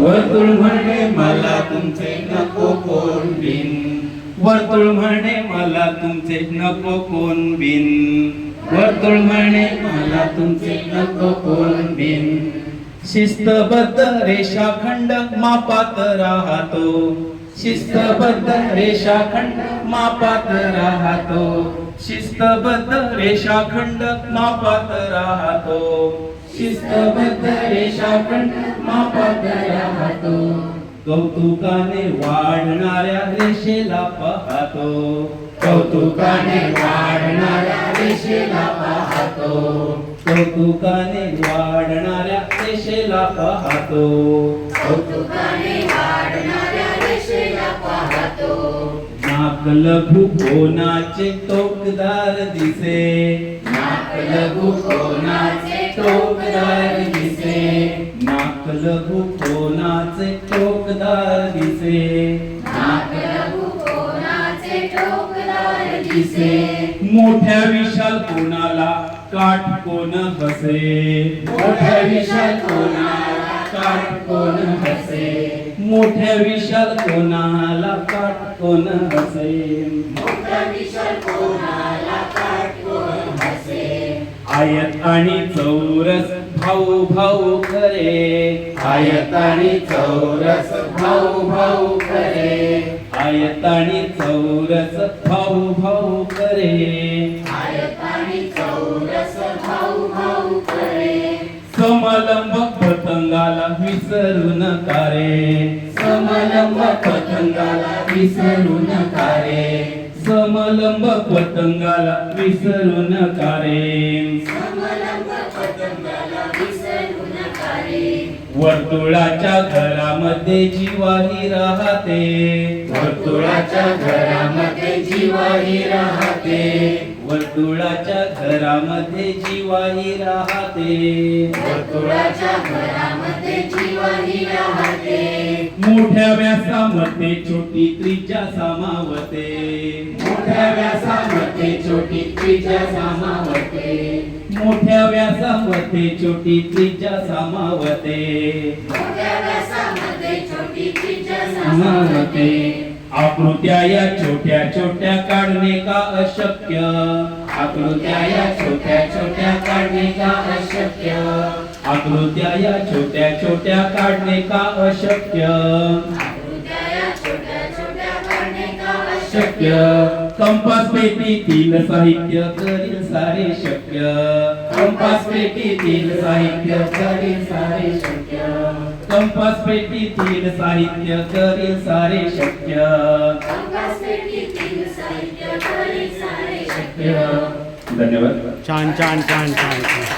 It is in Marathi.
वर्तुळ म्हणे मला तुमचे नको कोण बिन. वर्तुळ म्हणे मला तुमचे नको कोण बिन. वर्तुळ म्हणे मला तुमचे नको कोण बिन. शिस्तबद्ध रेषाखंड मापात राहतो. शिस्तबद्ध रेषाखंड मापात राहतो. शिस्तबद्ध रेषाखंड मापात राहतो. शिस्तबद्ध रेषाखंड मापात राहतो कौतुकाने वाढणाऱ्या रेषेला पाहतो. कौतुकाने वाढणाऱ्या रेषेला पाहतो. कौतुकाने वाढणाऱ्या रेषेला पाहतो. कौतुकाने वाढणाऱ्या रेषेला पाहतो. नाक लघु कोणाचे टोकदार दिसे. नाक लघु कोणाचे टोकदार दिसे लघु कोणाचे टोकदार दिसे. दिसे. मोठ्या विशाल कोणाला काठ कोण हसे? मोठ्या विशाल कोणाला काठ कोण हसे? मोठ्या विशाल कोणाला काठ कोण हसे? मोठा विशाल कोणाला काटकोन हसे? आयत आणि चौरस भाऊ भाऊ खरे आयत आणि चौरस भाऊ भाऊ खरे आयत आणि चौरस भाऊ भाऊ खरे आयतानी चौरस भाऊ भाऊ करे। समलंब पतंगाला विसरू नका रे समलंब पतंगाला विसरू नका रे समलंब पतंगाला विसरू नका रे वर्तुळाच्या घरामध्ये जीवाही राहते. वर्तुळाच्या घरामध्ये जीवाही राहते. वर्तुळाच्या घरामध्ये जीवाही राहते. वर्तुळाच्या घरामध्ये जीवाही राहते. मोठ्या व्यासामध्ये छोटी त्रिज्या सामावते. मोठ्या व्यासामध्ये छोटी त्रिज्या सामावते. मोठ्या व्यासामध्ये छोटी त्रिज्या सामावते. सामावते. आकृत्या या छोट्या छोट्या काढणे का अशक्य? आकृत्या या छोट्या छोट्या काढणे का अशक्य? आकृत्या या छोट्या छोट्या काढणे का अशक्य? शक्य. कंपास पेटीतील साहित्य करील सारे शक्य. कंपास पेटीतील साहित्य करील सारे शक्य. कंपास पेटीतील साहित्य करील सारे शक्य. कंपास पेटीतील साहित्य करी सारे शक्य. धन्यवाद. छान छान छान छान छान.